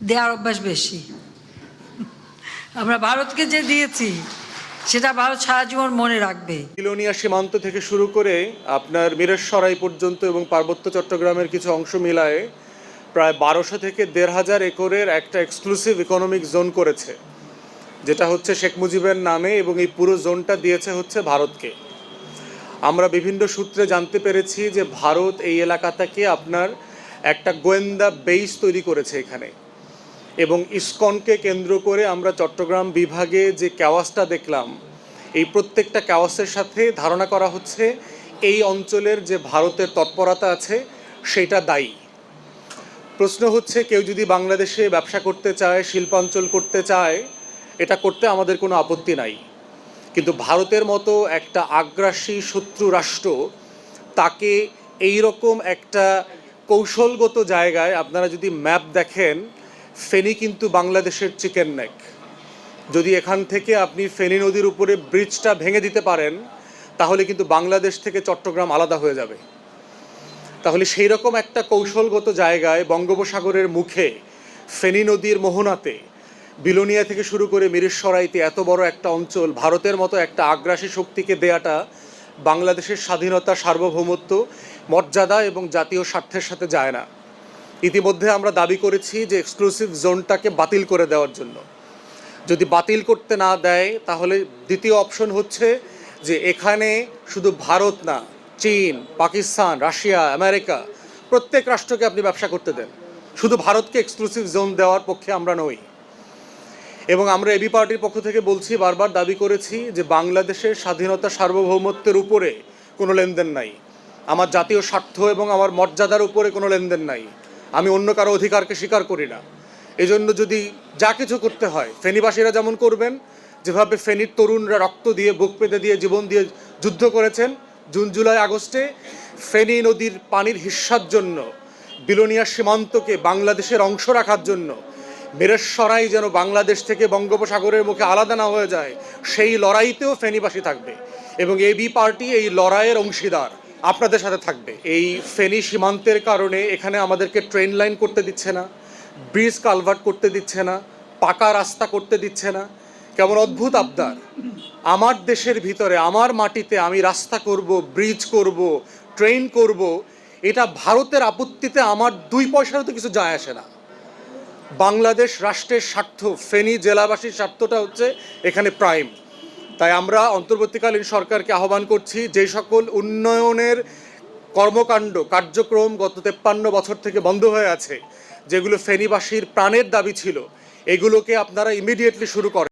দেওয়ার অভ্যাস বেশি। আমরা ভারতকে যে দিয়েছি, সেটা ভারত সারা জীবন মনে রাখবে। বিলোনিয়া সীমান্ত থেকে শুরু করে আপনার মিরেশ্বরাই পর্যন্ত এবং পার্বত্য চট্টগ্রামের কিছু অংশ মিলায়ে প্রায় বারোশো থেকে দেড় হাজার একরের একটা এক্সক্লুসিভ ইকোনমিক জোন করেছে, যেটা হচ্ছে শেখ মুজিবের নামে এবং এই পুরো জোনটা দিয়েছে হচ্ছে ভারতকে। আমরা বিভিন্ন সূত্রে জানতে পেরেছি যে ভারত এই এলাকাটাকে আপনার একটা গোয়েন্দা বেইস তৈরি করেছে এখানে। এবং ইস্কনকে কেন্দ্র করে আমরা চট্টগ্রাম বিভাগে যে ক্যাওয়াসটা দেখলাম, এই প্রত্যেকটা ক্যাওয়াসের সাথে ধারণা করা হচ্ছে এই অঞ্চলের যে ভারতের তৎপরতা আছে, সেটা দায়ী। প্রশ্ন হচ্ছে, কেউ যদি বাংলাদেশে ব্যবসা করতে চায়, শিল্পাঞ্চল করতে চায়, এটা করতে আমাদের কোনো আপত্তি নাই। কিন্তু ভারতের মতো একটা আগ্রাসী শত্রু রাষ্ট্র, তাকে এই রকম একটা কৌশলগত জায়গায় আপনারা যদি ম্যাপ দেখেন ফেনী কিন্তু বাংলাদেশের চিকেন নেক। যদি এখান থেকে আপনি ফেনী নদীর উপরে ব্রিজটা ভেঙে দিতে পারেন, তাহলে কিন্তু বাংলাদেশ থেকে চট্টগ্রাম আলাদা হয়ে যাবে। তাহলে সেই রকম একটা কৌশলগত জায়গায় বঙ্গোপসাগরের মুখে ফেনী নদীর মোহনাতে বিলোনিয়া থেকে শুরু করে মিরেশ্বরাইতে এত বড় একটা অঞ্চল, ভারতের মতো একটা আগ্রাসী শক্তিকে দেয়াটা বাংলাদেশের স্বাধীনতা, সার্বভৌমত্ব, মর্যাদা এবং জাতীয় স্বার্থের সাথে যায় না। ইতিমধ্যে আমরা দাবি করেছি যে এক্সক্লুসিভ জোনটাকে বাতিল করে দেওয়ার জন্য। যদি বাতিল করতে না দেয়, তাহলে দ্বিতীয় অপশন হচ্ছে যে এখানে শুধু ভারত না, চীন, পাকিস্তান, রাশিয়া, আমেরিকা, প্রত্যেক রাষ্ট্রকে আপনি ব্যবসা করতে দেন। শুধু ভারতকে এক্সক্লুসিভ জোন দেওয়ার পক্ষে আমরা নই। এবং আমরা এবি পার্টির পক্ষ থেকে বলছি, বারবার দাবি করেছি যে বাংলাদেশের স্বাধীনতা সার্বভৌমত্বের উপরে কোনো লেনদেন নাই। আমার জাতীয় স্বার্থ এবং আমার মর্যাদার উপরে কোনো লেনদেন নাই। আমি অন্য কারও অধিকারকে স্বীকার করি না। এজন্য যদি যা কিছু করতে হয়, ফেনীবাসীরা যেমন করবেন, যেভাবে ফেনীর তরুণরা রক্ত দিয়ে, বুক পেতে দিয়ে, জীবন দিয়ে যুদ্ধ করেছেন, জুন, জুলাই, আগস্টে ফেনী নদীর পানির হিস্সার জন্য, বিলোনিয়া সীমান্তকে বাংলাদেশের অংশ রাখার জন্য, মেরেশ্বরাই যেন বাংলাদেশ থেকে বঙ্গোপসাগরের মুখে আলাদা না হয়ে যায়, সেই লড়াইতেও ফেনীবাসী থাকবে। এবং এবি পার্টি এই লড়াইয়ের অংশীদার। আপনাদের সাথে থাকবে। এই ফেনী সীমান্তের কারণে এখানে আমাদেরকে ট্রেন লাইন করতে দিচ্ছে না, ব্রিজ কালভার্ট করতে দিচ্ছে না, পাকা রাস্তা করতে দিচ্ছে না। কেমন অদ্ভুত আবদার। আমার দেশের ভিতরে, আমার মাটিতে আমি রাস্তা করব, ব্রিজ করব, ট্রেন করব, এটা ভারতের আপত্তিতে আমার দুই পয়সারও তো কিছু যায় আসে না। বাংলাদেশ রাষ্ট্রের স্বার্থ, ফেনী জেলাবাসীর স্বার্থটা হচ্ছে এখানে প্রাইম। তাই আমরা অন্তর্বর্তীকালীন সরকারকে আহ্বান করছি যে সকল উন্নয়নের কর্মকাণ্ড, কার্যক্রম গত তেপ্পান্ন বছর থেকে বন্ধ হয়ে আছে, যেগুলো ফেনীবাসীর প্রাণের দাবি ছিল, এগুলোকে আপনারা ইমিডিয়েটলি শুরু করেন।